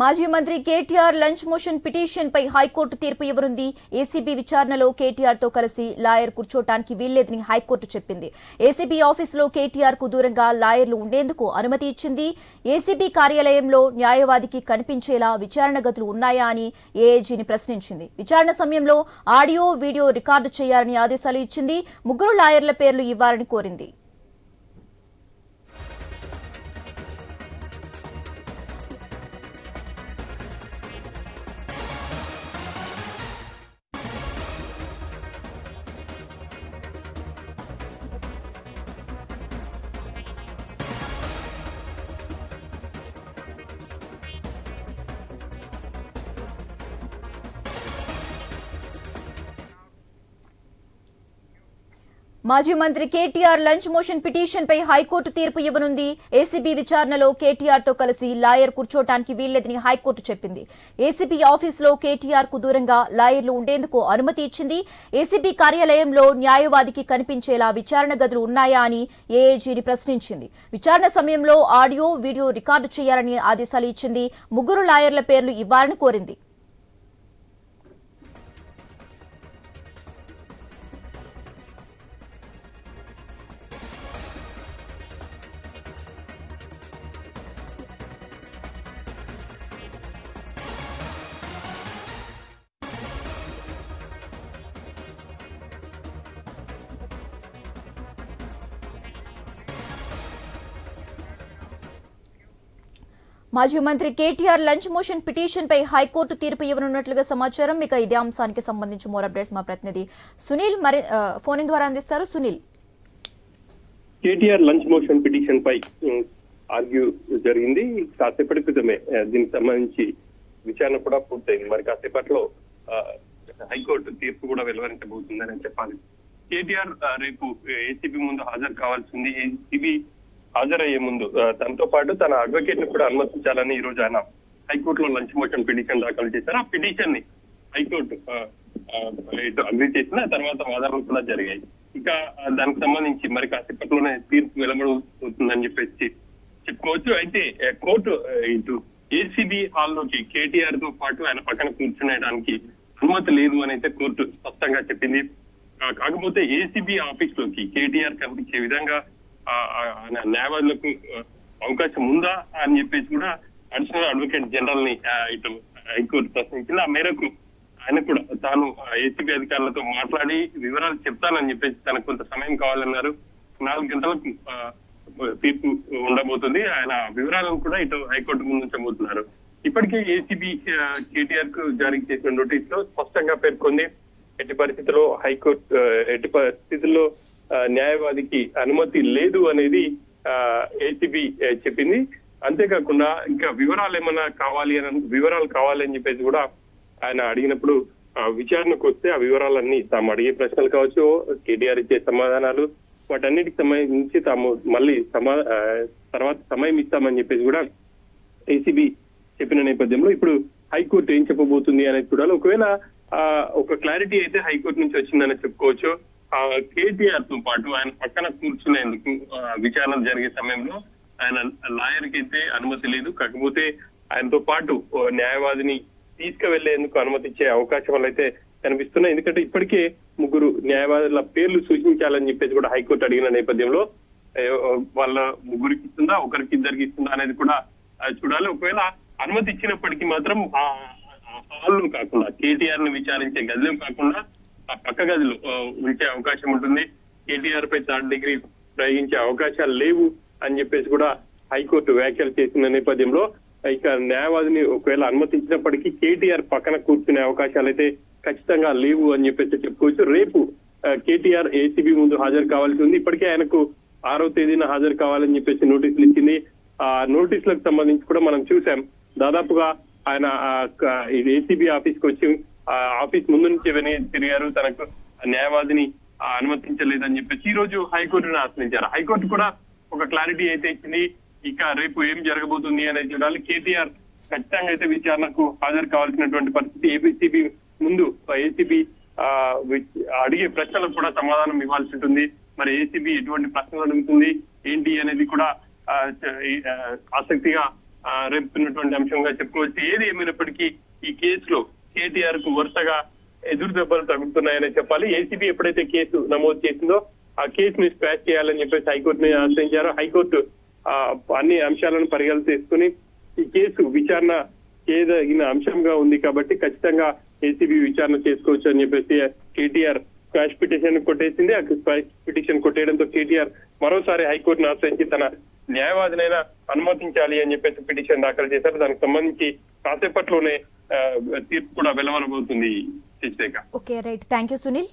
మాజీ మంత్రి KTR lunch motion petition పై హైకోర్టు తీర్పు ఇవ్వనుంది ఏసీబీ విచారణలో కేటీఆర్తో కలిసి లాయర్ కూర్చోటానికి వీల్లేదని హైకోర్టు చెప్పింది. ఏసీబీ ఆఫీసులో కేటీఆర్కు దూరంగా లాయర్లు ఉండేందుకు అనుమతి ఇచ్చింది. ఏసీబీ కార్యాలయంలో న్యాయవాదికి కనిపించేలా విచారణ గదులు ఉన్నాయా అని ఏఏజీని ప్రశ్నించింది. విచారణ సమయంలో ఆడియో వీడియో రికార్డు చేయాలని ఆదేశాలు ఇచ్చింది. ముగ్గురు లాయర్ల పేర్లు ఇవ్వాలని కోరింది. మాజీ మంత్రి కేటీఆర్ లంచ్ మోషన్ పిటిషన్ పై హైకోర్టు తీర్పు ఇవ్వనుంది. ఏసీబీ విచారణలో కేటీఆర్తో కలిసి లాయర్ కూర్చోటానికి వీల్లేదని హైకోర్టు చెప్పింది. ఏసీబీ ఆఫీసులో కేటీఆర్కు దూరంగా లాయర్లు ఉండేందుకు అనుమతి ఇచ్చింది. ఏసీబీ కార్యాలయంలో న్యాయవాదికి కనిపించేలా విచారణ గదులు ఉన్నాయా అని ఏఏజీని ప్రశ్నించింది. విచారణ సమయంలో ఆడియో వీడియో రికార్డు చేయాలని ఆదేశాలు ఇచ్చింది. ముగ్గురు లాయర్ల పేర్లు ఇవ్వాలని కోరింది. మాజీ మంత్రి కేటీఆర్ లంచ్ మోషన్ పిటిషన్ పై హైకోర్టు తీర్పు ఇవ్వనున్నట్లుగా సమాచారం. ఇక ఇదే అంశానికి సంబంధించి మోర్ అప్డేట్స్ మా ప్రతినిధి సునీల్ మరి ఫోన్ ద్వారా అందిస్తారు. Sunil. KTR lunch motion petition పై ఆర్గ్యూ జరిగింది. కాసేపటి క్రితమే దీనికి సంబంధించి విచారణ కూడా పూర్తయింది. మరి కాసేపట్లో హైకోర్టు తీర్పు కూడా వెలువరించబోతుందని చెప్పాలి. కేటీఆర్ రేపు ఏసీబీ ముందు హాజరు కావాల్సింది. ఏసీబీ హాజరయ్యే ముందు తనతో పాటు తన అడ్వకేట్ని కూడా అనుమతించాలని ఈ రోజు ఆయన హైకోర్టులో లంచ్ మోషన్ పిటిషన్ దాఖలు చేశారు. ఆ పిటిషన్ని హైకోర్టు ఇటు అగ్రి చేసిన తర్వాత వాదనలు కూడా జరిగాయి. ఇక దానికి సంబంధించి మరి కాసేపట్లోనే తీర్పు వెలువడుతుందని చెప్పేసి చెప్పుకోవచ్చు. అయితే కోర్టు ఇటు ఏసీబీ హాల్లోకి కేటీఆర్తో పాటు ఆయన పక్కన కూర్చునేయడానికి అనుమతి లేదు అని అయితే కోర్టు స్పష్టంగా చెప్పింది. కాకపోతే ఏసీబీ ఆఫీస్లోకి కేటీఆర్ కనిపించే విధంగా న్యాయవాదులకు అవకాశం ఉందా అని చెప్పేసి కూడా అడిషనల్ అడ్వకేట్ జనరల్ని ఇటు హైకోర్టు ప్రశ్నించింది. ఆ మేరకు ఆయన కూడా తాను ఏసీబీ అధికారులతో మాట్లాడి వివరాలు చెప్తానని చెప్పేసి తనకు కొంత సమయం కావాలన్నారు. నాలుగు గంటలకు ఆ, తీర్పు ఉండబోతుంది. ఆయన వివరాలను కూడా ఇటు హైకోర్టు ముందు ఉంచబోతున్నారు ఇప్పటికే ఏసీబీ కేటీఆర్కు జారీ చేసిన నోటీస్లో స్పష్టంగా పేర్కొంది. ఎట్టి పరిస్థితుల్లో హైకోర్టు ఎట్టి పరిస్థితుల్లో న్యాయవాదికి అనుమతి లేదు అనేది ఏసీబీ చెప్పింది. అంతేకాకుండా ఇంకా వివరాలు ఏమైనా కావాలి అని వివరాలు కావాలి అని చెప్పేసి కూడా ఆయన అడిగినప్పుడు ఆ, విచారణకు వస్తే ఆ వివరాలన్నీ తాము అడిగే ప్రశ్నలు కావచ్చు కేటీఆర్ ఇచ్చే సమాధానాలు వాటన్నిటికి సంబంధించి తాము మళ్ళీ సమా తర్వాత సమయం ఇస్తామని చెప్పేసి కూడా ఏసీబీ చెప్పిన నేపథ్యంలో ఇప్పుడు హైకోర్టు ఏం చెప్పబోతుంది అనేది చూడాలి. ఒకవేళ ఆ, ఒక క్లారిటీ అయితే హైకోర్టు నుంచి వచ్చిందని చెప్పుకోవచ్చు. కేటీఆర్తో పాటు ఆయన పక్కన కూర్చునేందుకు ఆ, విచారణ జరిగే సమయంలో ఆయన లాయర్కి అయితే అనుమతి లేదు. కాకపోతే ఆయనతో పాటు న్యాయవాదిని తీసుకువెళ్ళేందుకు అనుమతి ఇచ్చే అవకాశాలు అయితే కనిపిస్తున్నాయి. ఎందుకంటే ఇప్పటికే ముగ్గురు న్యాయవాదుల పేర్లు సూచించాలని చెప్పేసి కూడా హైకోర్టు అడిగిన నేపథ్యంలో వాళ్ళ ముగ్గురికి ఇస్తుందా ఒకరికి ఇద్దరికి ఇస్తుందా అనేది కూడా చూడాలి. ఒకవేళ అనుమతి ఇచ్చినప్పటికీ మాత్రం ఆ హాల్ కాకుండా కేటీఆర్ని విచారించే గదిలో కాకుండా పక్క గదిలో ఉంచే అవకాశం ఉంటుంది. కేటీఆర్ పై థర్డ్ డిగ్రీ ప్రయోగించే అవకాశాలు లేవు అని చెప్పేసి కూడా హైకోర్టు వ్యాఖ్యలు చేసిన నేపథ్యంలో ఇక న్యాయవాదిని ఒకవేళ అనుమతించినప్పటికీ కేటీఆర్ పక్కన కూర్చునే అవకాశాలు అయితే ఖచ్చితంగా లేవు అని చెప్పేసి చెప్పుకోవచ్చు. రేపు కేటీఆర్ ఏసీబీ ముందు హాజరు కావాల్సి ఉంది. ఇప్పటికే ఆయనకు ఆరో తేదీన హాజరు కావాలని చెప్పేసి నోటీసులు ఇచ్చింది. ఆ నోటీసులకు సంబంధించి కూడా మనం చూసాం దాదాపుగా ఆయన ఏసీబీ ఆఫీస్కి వచ్చి ఆఫీస్ ముందు నుంచి వెని తిరిగారు. తనకు న్యాయవాదిని అనుమతించలేదని చెప్పేసి ఈ రోజు హైకోర్టును ఆశ్రయించారు. హైకోర్టు కూడా ఒక క్లారిటీ అయితే ఇచ్చింది. ఇక రేపు ఏం జరగబోతుంది అనేది చూడాలి. కేటీఆర్ ఖచ్చితంగా అయితే విచారణకు హాజరు కావాల్సినటువంటి పరిస్థితి ఏబిసిబి ముందు. ఏసీబీ అడిగే ప్రశ్నలకు కూడా సమాధానం ఇవ్వాల్సి ఉంటుంది. మరి ఏసీబీ ఎటువంటి ప్రశ్నలు అడుగుతుంది? ఏంటి అనేది కూడా ఆసక్తిగా రేపుతున్నటువంటి అంశంగా చెప్పుకోవచ్చు. ఏది ఏమైనప్పటికీ ఈ కేసులో కేటీఆర్కు వరుసగా ఎదురు దెబ్బలు తగ్గుతున్నాయని చెప్పాలి. ఏసీబీ ఎప్పుడైతే కేసు నమోదు చేసిందో ఆ కేసుని స్క్రాచ్ చేయాలని చెప్పేసి హైకోర్టుని ఆశ్రయించారు. హైకోర్టు అన్ని అంశాలను పరిగణన తీసుకుని ఈ కేసు విచారణ చేయదగిన అంశంగా ఉంది కాబట్టి ఖచ్చితంగా ఏసీబీ విచారణ చేసుకోవచ్చు అని చెప్పేసి కేటీఆర్ స్క్వాష్ పిటిషన్ కొట్టేసింది. ఆ స్క్వాష్ పిటిషన్ కొట్టేయడంతో కేటీఆర్ మరోసారి హైకోర్టును ఆశ్రయించి తన న్యాయవాదినైనా అనుమతించాలి అని చెప్పేసి పిటిషన్ దాఖలు చేశారు. దానికి సంబంధించి కాసేపట్లోనే తీర్పు కూడా వెలువనబోతుంది okay right. Thank you Sunil.